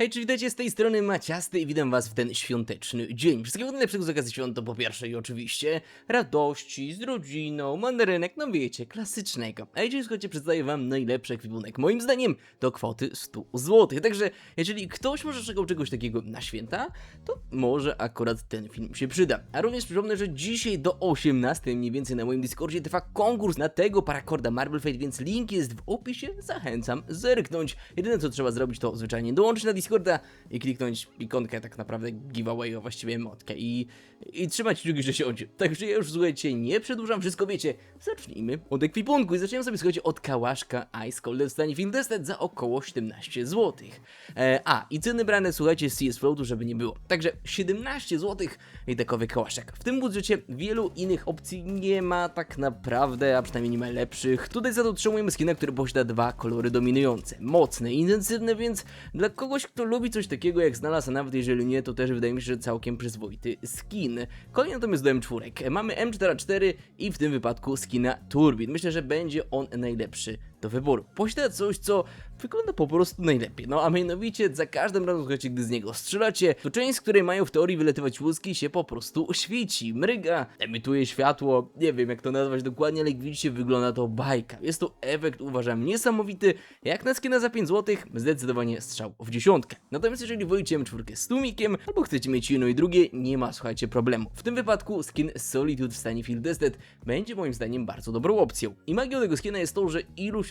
Hej, czy witajcie z tej strony Maciasty i witam was w ten świąteczny dzień. Wszystkiego najlepszego z okazji świąt to po pierwsze i oczywiście radości z rodziną, mandarynek, no wiecie, klasycznego. A dzisiaj słuchajcie, przedstawię wam najlepszy ekwipunek. Moim zdaniem do kwoty 100 zł. Także jeżeli ktoś może czekał czegoś takiego na święta, to może akurat ten film się przyda. A również przypomnę, że dzisiaj do 18 mniej więcej na moim Discordzie trwa konkurs na tego parakorda Marble Fate, więc link jest w opisie, zachęcam zerknąć. Jedyne co trzeba zrobić to zwyczajnie dołączyć na Discorda i kliknąć ikonkę tak naprawdę giveaway, a właściwie emotkę i, i trzymać kciuki, że się oddzie. Także ja już słuchajcie, nie przedłużam, wszystko wiecie. Zacznijmy od ekwipunku i zaczniemy sobie słuchajcie od kałaszka Ice Cold w stanie za około 17 zł. E, a, i ceny brane słuchajcie z CS Floatu, żeby nie było. Także 17 zł i takowy kałaszek. W tym budżecie wielu innych opcji nie ma tak naprawdę, a przynajmniej nie ma lepszych. Tutaj za to otrzymujemy skina, który posiada dwa kolory dominujące. Mocne intensywne, więc dla kogoś, kto lubi coś takiego jak znalazł, a nawet jeżeli nie, to też wydaje mi się, że całkiem przyzwoity skin. Kolejny natomiast do M4. Mamy M44 i w tym wypadku skina Turbin. Myślę, że będzie on najlepszy do wyboru. Posiada coś, co wygląda po prostu najlepiej. No a mianowicie za każdym razem, słuchajcie, gdy z niego strzelacie, to część, z której mają w teorii wylatywać łuski, się po prostu świeci, mryga, emituje światło, nie wiem jak to nazwać dokładnie, ale jak widzicie wygląda to bajka. Jest to efekt, uważam, niesamowity, jak na skina za 5 zł, zdecydowanie strzał w dziesiątkę. Natomiast jeżeli wolicie M4 z tłumikiem, albo chcecie mieć jedno i drugie, nie ma, słuchajcie, problemu. W tym wypadku skin Solitude w stanie Field Tested będzie moim zdaniem bardzo dobrą opcją. I magią tego skina jest to, że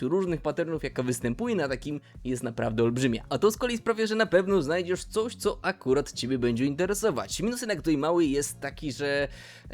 różnych patternów, jaka występuje na takim, jest naprawdę olbrzymia. A to z kolei sprawia, że na pewno znajdziesz coś, co akurat Ciebie będzie interesować. Minus jednak tutaj mały jest taki, że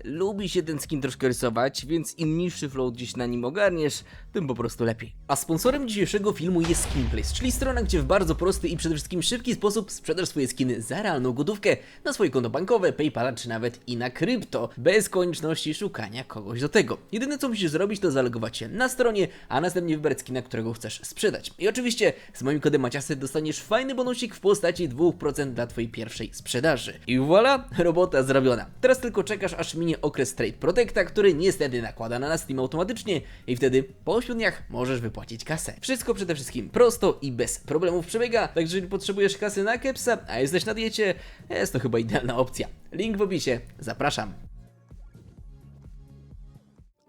lubi się ten skin troszkę rysować, więc im niższy flow gdzieś na nim ogarniesz, tym po prostu lepiej. A sponsorem dzisiejszego filmu jest Skinplace, czyli strona, gdzie w bardzo prosty i przede wszystkim szybki sposób sprzedasz swoje skiny za realną gotówkę na swoje konto bankowe, Paypala czy nawet i na krypto, bez konieczności szukania kogoś do tego. Jedyne co musisz zrobić to zalogować się na stronie, a następnie wybrać skina, którego chcesz sprzedać. I oczywiście z moim kodem Maciasy dostaniesz fajny bonusik w postaci 2% dla twojej pierwszej sprzedaży. I voilà, robota zrobiona. Teraz tylko czekasz aż minie okres Trade Protecta, który niestety nakłada na nas Steam automatycznie i wtedy po dniach możesz wypłacić kasę. Wszystko przede wszystkim prosto i bez problemów przebiega, także jeżeli potrzebujesz kasy na kepsa, a jesteś na diecie, jest to chyba idealna opcja. Link w opisie, zapraszam.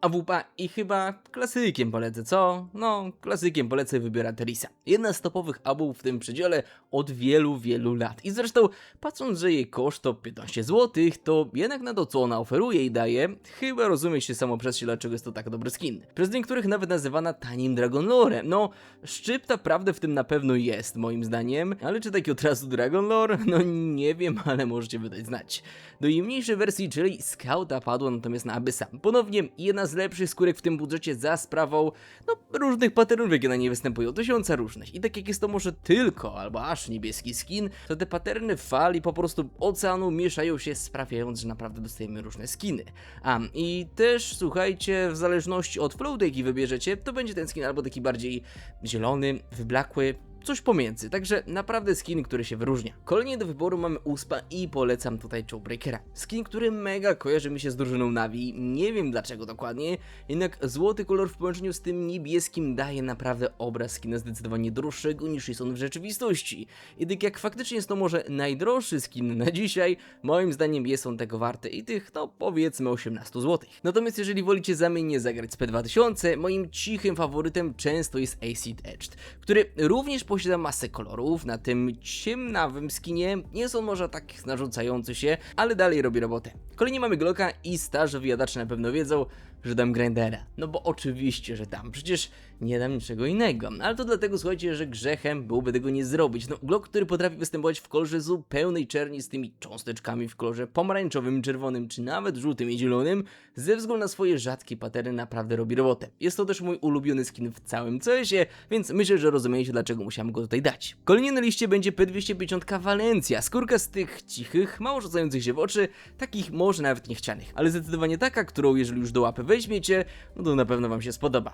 AWP i chyba klasykiem polecę, co? No, klasykiem polecę wybiora Teresa. Jedna z topowych AWP w tym przedziale od wielu, wielu lat. I zresztą, patrząc, że jej koszt to 15 zł, to jednak na to, co ona oferuje i daje, chyba rozumie się samo przez się, dlaczego jest to tak dobry skin. Przez niektórych nawet nazywana tanim Dragon Lore. No, szczypta prawdy w tym na pewno jest, moim zdaniem, ale czy taki od razu Dragon Lore? No nie wiem, ale możecie wydać znać. Do jej mniejszej wersji, czyli Scouta padła natomiast na Abyssa. Ponownie jedna z lepszych skórek w tym budżecie za sprawą, no, różnych patternów, jakie na niej występują, tysiąca różnych. I tak jak jest to może tylko, albo aż niebieski skin, to te patterny fali po prostu oceanu mieszają się, sprawiając, że naprawdę dostajemy różne skiny. A, i też, słuchajcie, w zależności od flow, jaki wybierzecie, to będzie ten skin albo taki bardziej zielony, wyblakły, coś pomiędzy, także naprawdę skin, który się wyróżnia. Kolejnie do wyboru mamy USPA i polecam tutaj Jawbreakera. Skin, który mega kojarzy mi się z drużyną Navi, nie wiem dlaczego dokładnie, jednak złoty kolor w połączeniu z tym niebieskim daje naprawdę obraz skina zdecydowanie droższego niż jest on w rzeczywistości. Tak jak faktycznie jest to może najdroższy skin na dzisiaj, moim zdaniem jest on tego warty i tych, no powiedzmy 18 zł. Natomiast jeżeli wolicie zamiennie zagrać z P2000, moim cichym faworytem często jest Acid Edged, który również posiada masę kolorów, na tym ciemnawym skinie nie on może tak narzucający się, ale dalej robi robotę. Kolejnie mamy Glocka i starzy wyjadacze na pewno wiedzą, że dam Grindera. No bo oczywiście, że dam, przecież nie dam niczego innego. Ale to dlatego, słuchajcie, że grzechem byłoby tego nie zrobić. No, Glock, który potrafi występować w kolorze zupełnej czerni z tymi cząsteczkami w kolorze pomarańczowym, czerwonym, czy nawet żółtym i zielonym, ze względu na swoje rzadkie paterny naprawdę robi robotę. Jest to też mój ulubiony skin w całym CS-ie, więc myślę, że rozumiecie, dlaczego musiałem go tutaj dać. Kolejnie na liście będzie P250 Valencia, skórka z tych cichych, mało rzucających się w oczy, takich może nawet niechcianych, ale zdecydowanie taka, którą jeżeli już do łapy weźmiecie, no to na pewno wam się spodoba.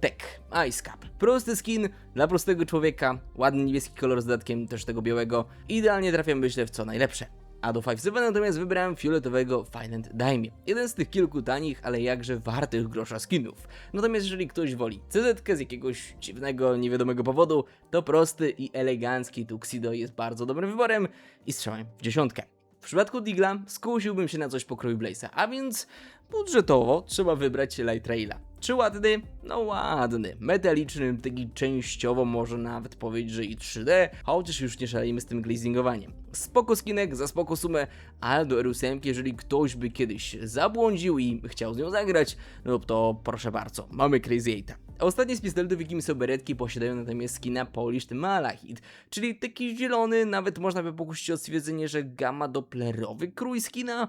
Tech, Ice Cap. Prosty skin dla prostego człowieka, ładny niebieski kolor z dodatkiem też tego białego. Idealnie trafia myślę w co najlepsze. a do 5-7 natomiast wybrałem fioletowego Finland Daimie. Jeden z tych kilku tanich, ale jakże wartych grosza skinów. Natomiast jeżeli ktoś woli CZ z jakiegoś dziwnego, niewiadomego powodu, to prosty i elegancki Tuxedo jest bardzo dobrym wyborem i strzałem w dziesiątkę. W przypadku Digla skusiłbym się na coś pokroju Blaze'a, a więc budżetowo trzeba wybrać Light Raila. Czy ładny? No ładny. Metaliczny, taki częściowo może nawet powiedzieć, że i 3D, chociaż już nie szalejmy z tym glazingowaniem. Spoko skinek, za spoko sumę, ale do R8, jeżeli ktoś by kiedyś zabłądził i chciał z nią zagrać, no to proszę bardzo, mamy Crazy 8. Ostatnie z pistoletów, jakimi są beretki, posiadają natomiast skina Polished Malachit, czyli taki zielony, nawet można by pokusić o stwierdzenie, że gamma dopplerowy krój skina,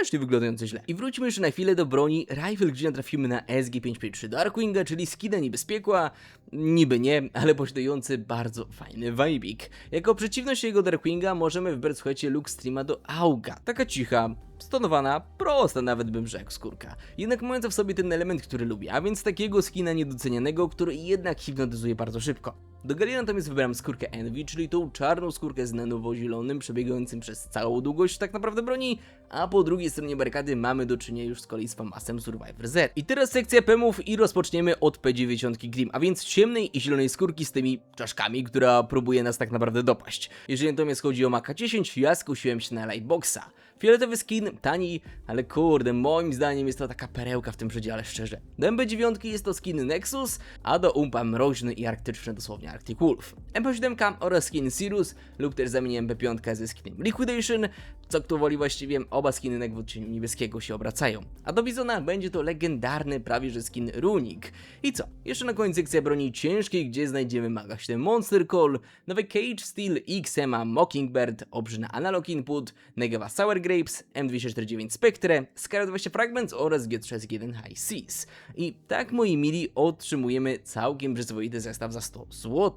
też nie wyglądający źle. I wróćmy jeszcze na chwilę do broni Rifle, gdzie natrafimy na SG-553 Darkwinga, czyli skina niby z piekła, niby nie, ale posiadający bardzo fajny vibik. Jako przeciwność jego Darkwinga możemy wybrać, słuchajcie, look streama do Auga. Taka cicha, stonowana, prosta nawet bym rzekł skórka. Jednak mająca w sobie ten element, który lubię, a więc takiego skina niedocenianego, który jednak hipnotyzuje bardzo szybko. Do Galina natomiast wybrałem skórkę Envy, czyli tą czarną skórkę z nanowo-zielonym, przebiegającym przez całą długość tak naprawdę broni, a po drugiej stronie barykady mamy do czynienia już z kolei z Famasem Survivor Z. I teraz sekcja PEMów i rozpoczniemy od P90 Grim, a więc ciemnej i zielonej skórki z tymi czaszkami, która próbuje nas tak naprawdę dopaść. Jeżeli natomiast chodzi o Maka 10, ja skusiłem się na Lightboxa. Fioletowy skin, tani, ale kurde, moim zdaniem jest to taka perełka w tym przedziale, szczerze. Do MB9 jest to skin Nexus, a do Umpa mroźny i arktyczny dosłownie Arctic Wolf. MP7 oraz skin Sirius lub też zamienię MP5 ze skinem Liquidation, co kto woli właściwie, oba skiny odcieniu niebieskiego się obracają. A do Bizona będzie to legendarny prawie że skin Runik. I co? Jeszcze na koniec sekcja broni ciężkiej, gdzie znajdziemy Maga 7 Monster Call, nowe Cage Steel XMA Mockingbird, obrzyna Analog Input, Negawa Sour Grapes, M249 Spectre, Scarlet 20 Fragments oraz G31 High Seas. I tak moi mili otrzymujemy całkiem przyzwoity zestaw za 100 zł.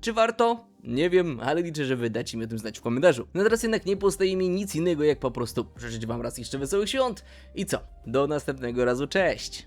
Czy warto? Nie wiem, ale liczę, że wy dacie mi o tym znać w komentarzu. No teraz jednak nie pozostaje mi nic innego, jak po prostu życzyć wam raz jeszcze wesołych świąt. I co? Do następnego razu, cześć!